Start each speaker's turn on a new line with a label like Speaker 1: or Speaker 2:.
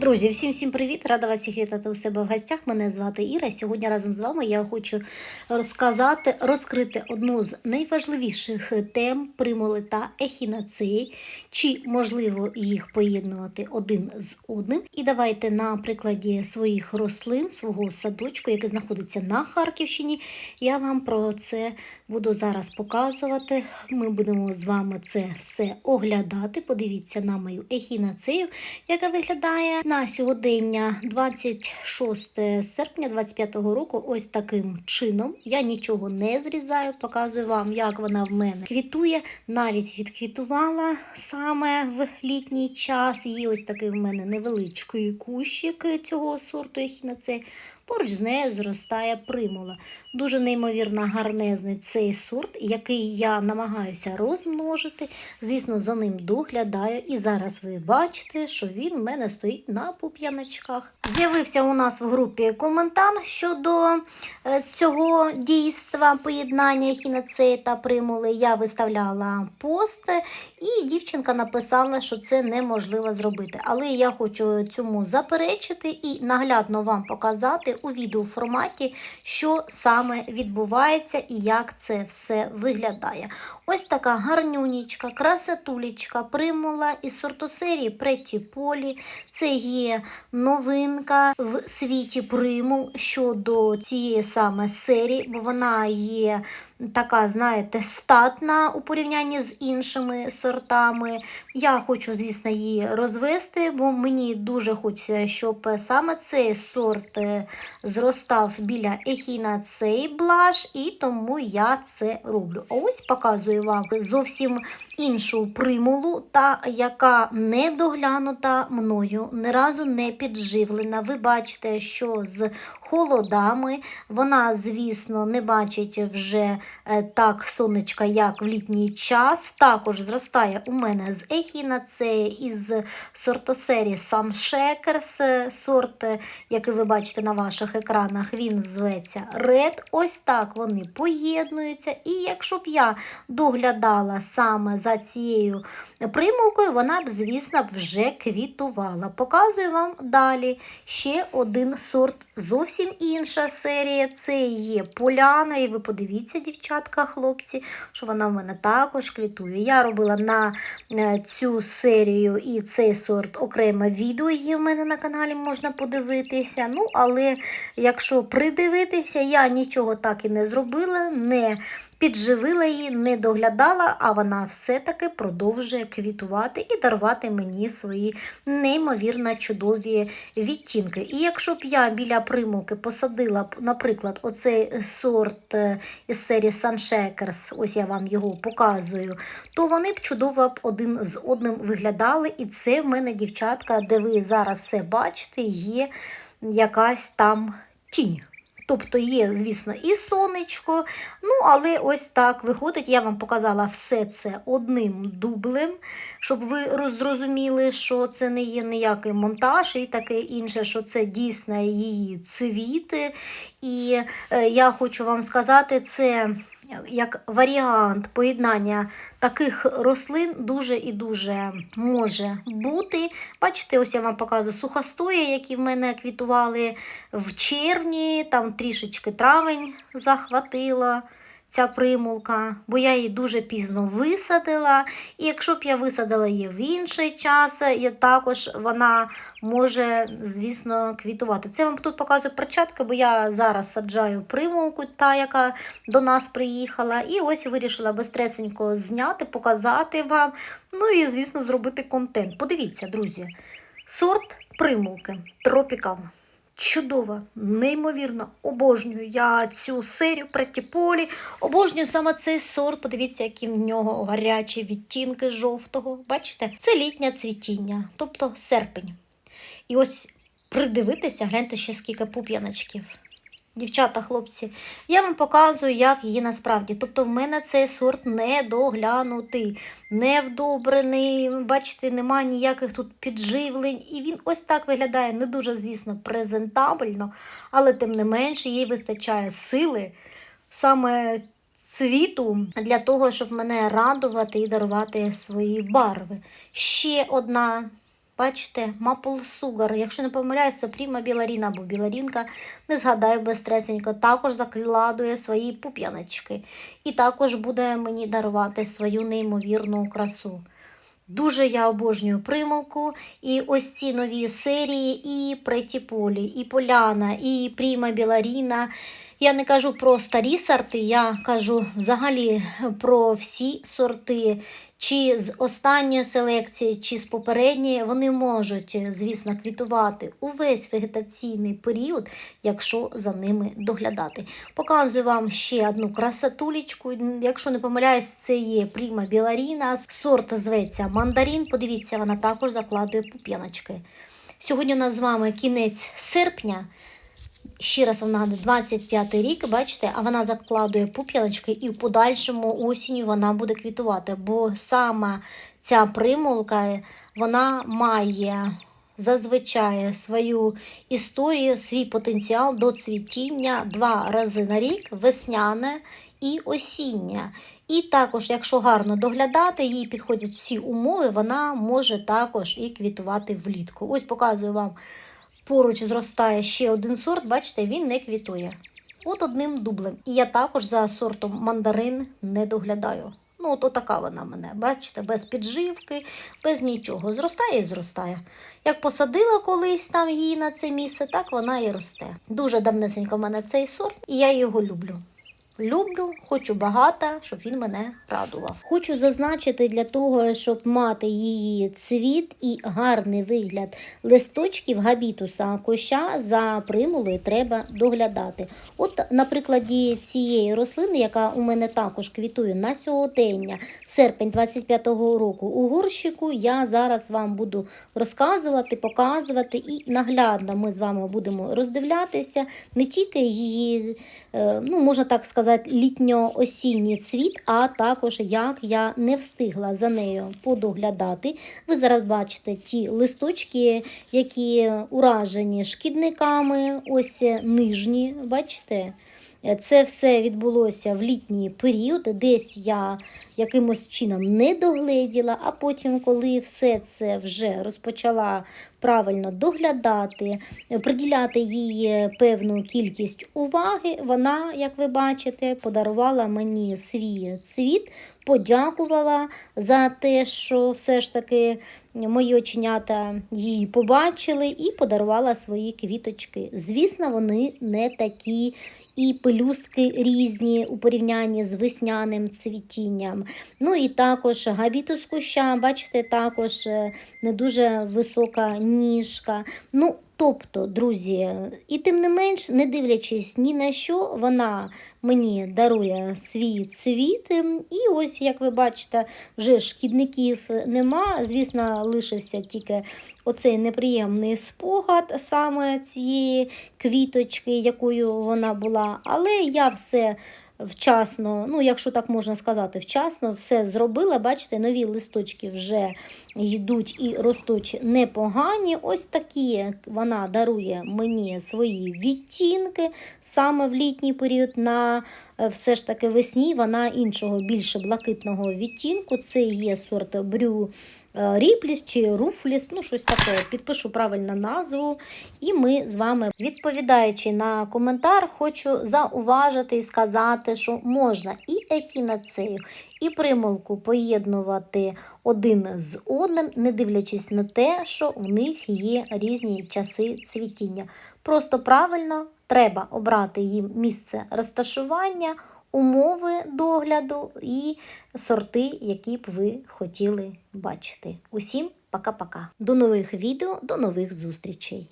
Speaker 1: Друзі, всім всім привіт! Рада вас всіх вітати у себе в гостях. Мене звати Іра. Сьогодні разом з вами я хочу розказати, розкрити одну з найважливіших тем примули та ехінацеї, чи можливо їх поєднувати один з одним. І давайте на прикладі своїх рослин, свого садочку, який знаходиться на Харківщині, я вам про це буду зараз показувати. Ми будемо з вами це все оглядати. Подивіться на мою ехінацею, яка виглядає на сьогодення 26 серпня 25 року. Ось таким чином. Я нічого не зрізаю, показую вам, як вона в мене квітує. Навіть відквітувала саме в літній час. Є ось такий в мене невеличкий кущик цього сорту ехінацеї. Поруч з нею зростає примула. Дуже неймовірно гарнезний цей сорт, який я намагаюся розмножити. Звісно, за ним доглядаю. І зараз ви бачите, що він в мене стоїть на пуп'яночках. З'явився у нас в групі коментар щодо е, цього дійства поєднання хінацеї та примули. Я виставляла пост, і дівчинка написала, що це неможливо зробити. Але я хочу цьому заперечити і наглядно вам показати у відеоформаті, що саме відбувається і як це все виглядає. Ось така гарнюнічка, красотулечка, примула із сортосерії Преті Полі. Це є новинка в світі примул щодо цієї саме серії, бо вона є така, знаєте, статна у порівнянні з іншими сортами. Я хочу, звісно, її розвести, бо мені дуже хочеться, щоб саме цей сорт е, зростав біля ехіна цей блаш, і тому я це роблю. А ось показую вам зовсім іншу примулу, та яка не доглянута мною, ні разу не підживлена. Ви бачите, що з холодами вона, звісно, не бачить вже так сонечка, як в літній час. Також зростає у мене з ехіна, це із сортосерії Sunshakers, е, сорт, е, який ви бачите на ваших екранах, він зветься Red. Ось так вони поєднуються. І якщо б я доглядала саме за цією примулкою, вона б, звісно, вже квітувала. Показую вам далі ще один сорт, зовсім інша серія. Це є поляна, і ви подивіться, дівчатка, хлопці, що вона в мене також квітує. Я робила на е, цю серію і цей сорт окреме відео є в мене на каналі, можна подивитися. Ну, але якщо придивитися, я нічого так і не зробила, не підживила її, не доглядала, а вона все-таки продовжує квітувати і дарувати мені свої неймовірно чудові відтінки. І якщо б я біля примулки посадила б, наприклад, оцей сорт е, із серії Sunshakers, ось я вам його показую, то вони б чудово б один з одним виглядали. І це в мене, дівчатка, де ви зараз все бачите, є якась там тінь. Тобто є, звісно, і сонечко. Ну, але ось так виходить. Я вам показала все це одним дублем, щоб ви роз- зрозуміли, що це не є ніякий монтаж і таке інше, що це дійсно її цвіти. І е, я хочу вам сказати, це як варіант поєднання таких рослин дуже і дуже може бути. Бачите, ось я вам показую сухостої, які в мене квітували в червні, там трішечки травень захватила ця примулка, бо я її дуже пізно висадила. І якщо б я висадила її в інший час, я також вона може, звісно, квітувати. Це вам тут показую перчатки, бо я зараз саджаю примулку, та, яка до нас приїхала. І ось вирішила безстресенько зняти, показати вам. Ну і, звісно, зробити контент. Подивіться, друзі, сорт примулки Tropical. Чудова, неймовірно, обожнюю я цю серію Претіполі, обожнюю саме цей сорт. Подивіться, які в нього гарячі відтінки жовтого. Бачите? Це літнє цвітіння, тобто серпень. І ось придивитися, гляньте ще скільки пуп'яночків. Дівчата, хлопці, я вам показую, як її насправді. Тобто, в мене цей сорт не доглянутий, не вдобрений. Бачите, немає ніяких тут підживлень. І він ось так виглядає не дуже, звісно, презентабельно, але тим не менше, їй вистачає сили саме цвіту для того, щоб мене радувати і дарувати свої барви. Ще одна. Бачите, Maple Sugar. Якщо не помиляюся, Пріма Біларіна або Біларінка, не згадаю безстресенько, також закладує свої пуп'яночки. І також буде мені дарувати свою неймовірну красу. Дуже я обожнюю примулку. І ось ці нові серії, і Преті Полі, і Поляна, і Пріма Біларіна. Я не кажу про старі сорти, я кажу взагалі про всі сорти, чи з останньої селекції, чи з попередньої, вони можуть, звісно, квітувати увесь вегетаційний період, якщо за ними доглядати. Показую вам ще одну красотулечку. Якщо не помиляюсь, це є Пріма Біларіна. Сорт зветься мандарин. Подивіться, вона також закладує пуп'яночки. Сьогодні у нас з вами кінець серпня. Ще раз нагадую, 25 рік, бачите, а вона закладує пуп'яночки і в подальшому осінню вона буде квітувати, бо саме ця примулка вона має зазвичай свою історію, свій потенціал до цвітіння два рази на рік, весняне і осіннє. І також, якщо гарно доглядати, їй підходять всі умови, вона може також і квітувати влітку. Ось показую вам поруч зростає ще один сорт, бачите, він не квітує. От одним дублем. І я також за сортом мандарин не доглядаю. Ну, от така вона мене, бачите, без підживки, без нічого. Зростає і зростає. Як посадила колись там її на це місце, так вона і росте. Дуже давнесенько в мене цей сорт, і я його люблю. Люблю, хочу багато, щоб він мене радував. Хочу зазначити для того, щоб мати її цвіт і гарний вигляд листочків габітуса куща за примулою треба доглядати. От, на прикладі цієї рослини, яка у мене також квітує на сьогодення, серпень 25-го року у горщику, я зараз вам буду розказувати, показувати і наглядно ми з вами будемо роздивлятися не тільки її, е, ну можна так сказати, літньо-осінній цвіт, а також як я не встигла за нею подоглядати. Ви зараз бачите ті листочки, які уражені шкідниками, ось нижні, бачите? Це все відбулося в літній період, десь я якимось чином не догледіла, а потім, коли все це вже розпочала правильно доглядати, приділяти їй певну кількість уваги, вона, як ви бачите, подарувала мені свій цвіт, подякувала за те, що все ж таки. Мої оченята її побачили і подарувала свої квіточки. Звісно, вони не такі і пелюстки різні у порівнянні з весняним цвітінням. Ну і також габітус куща, бачите, також е, не дуже висока ніжка. Ну, Тобто, друзі, і тим не менш, не дивлячись ні на що, вона мені дарує свій цвіт. І ось, як ви бачите, вже шкідників нема. Звісно, лишився тільки оцей неприємний спогад саме цієї квіточки, якою вона була. Але я все вчасно, ну, якщо так можна сказати, вчасно все зробила. Бачите, нові листочки вже йдуть і ростуть непогані. Ось такі вона дарує мені свої відтінки саме в літній період. на все ж таки весні вона іншого більше блакитного відтінку. Це є сорт брю е, ріпліс чи руфліс, ну щось таке. Підпишу правильну назву. І ми з вами, відповідаючи на коментар, хочу зауважити і сказати, що можна і ехінацею, і примулку поєднувати один з одним, не дивлячись на те, що у них є різні часи цвітіння. Просто правильно треба обрати їм місце розташування, умови догляду і сорти, які б ви хотіли бачити. Усім пока-пока. До нових відео, до нових зустрічей!